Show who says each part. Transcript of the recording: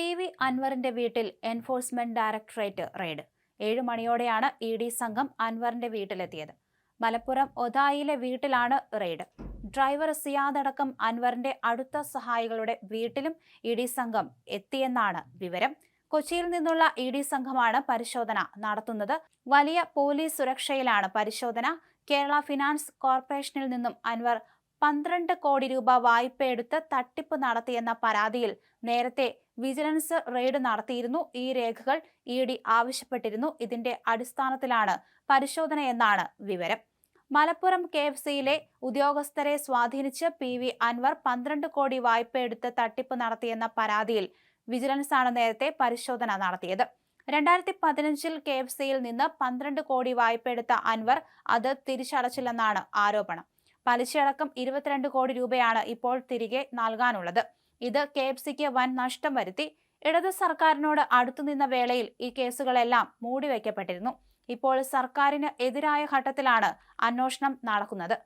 Speaker 1: P V അൻവറിന്റെ വീട്ടിൽ enforcement directorate raid. ഏഴു മണിയോടെയാണ് ഇ ഡി സംഘം അൻവറിന്റെ വീട്ടിലെത്തിയത്. മലപ്പുറം ഒതായിലെ വീട്ടിലാണ് റെയ്ഡ്. ഡ്രൈവർ സിയാദ് അടക്കം അൻവറിന്റെ അടുത്ത സഹായികളുടെ വീട്ടിലും ഇ ഡി സംഘം എത്തിയെന്നാണ് വിവരം. കൊച്ചിയിൽ നിന്നുള്ള ഇ ഡി സംഘമാണ് പരിശോധന നടത്തുന്നത്. വലിയ പോലീസ് സുരക്ഷയിലാണ് പരിശോധന. കേരള ഫിനാൻസ് കോർപ്പറേഷനിൽ നിന്നും അൻവർ പന്ത്രണ്ട് കോടി രൂപ വായ്പയെടുത്ത് തട്ടിപ്പ് നടത്തിയെന്ന പരാതിയിൽ നേരത്തെ വിജിലൻസ് റെയ്ഡ് നടത്തിയിരുന്നു. ഈ രേഖകൾ ഇ ഡി ആവശ്യപ്പെട്ടിരുന്നു. ഇതിന്റെ അടിസ്ഥാനത്തിലാണ് പരിശോധന എന്നാണ് വിവരം. മലപ്പുറം കെ എഫ് സിയിലെ ഉദ്യോഗസ്ഥരെ സ്വാധീനിച്ച് പി വി അൻവർ പന്ത്രണ്ട് കോടി വായ്പയെടുത്ത് തട്ടിപ്പ് നടത്തിയെന്ന പരാതിയിൽ വിജിലൻസ് ആണ് നേരത്തെ പരിശോധന നടത്തിയത്. രണ്ടായിരത്തി പതിനഞ്ചിൽ കെ എഫ് സിയിൽ നിന്ന് പന്ത്രണ്ട് കോടി വായ്പയെടുത്ത അൻവർ അത് തിരിച്ചടച്ചില്ലെന്നാണ് ആരോപണം. പലിശയടക്കം ഇരുപത്തിരണ്ട് കോടി രൂപയാണ് ഇപ്പോൾ തിരികെ നൽകാനുള്ളത്. ഇത് കെ എഫ് സിക്ക് വൻ നഷ്ടം വരുത്തി. ഇടത് സർക്കാരിനോട് അടുത്തുനിന്ന വേളയിൽ ഈ കേസുകളെല്ലാം മൂടിവെക്കപ്പെട്ടിരുന്നു. ഇപ്പോൾ സർക്കാരിന് എതിരായ ഘട്ടത്തിലാണ് അന്വേഷണം നടക്കുന്നത്.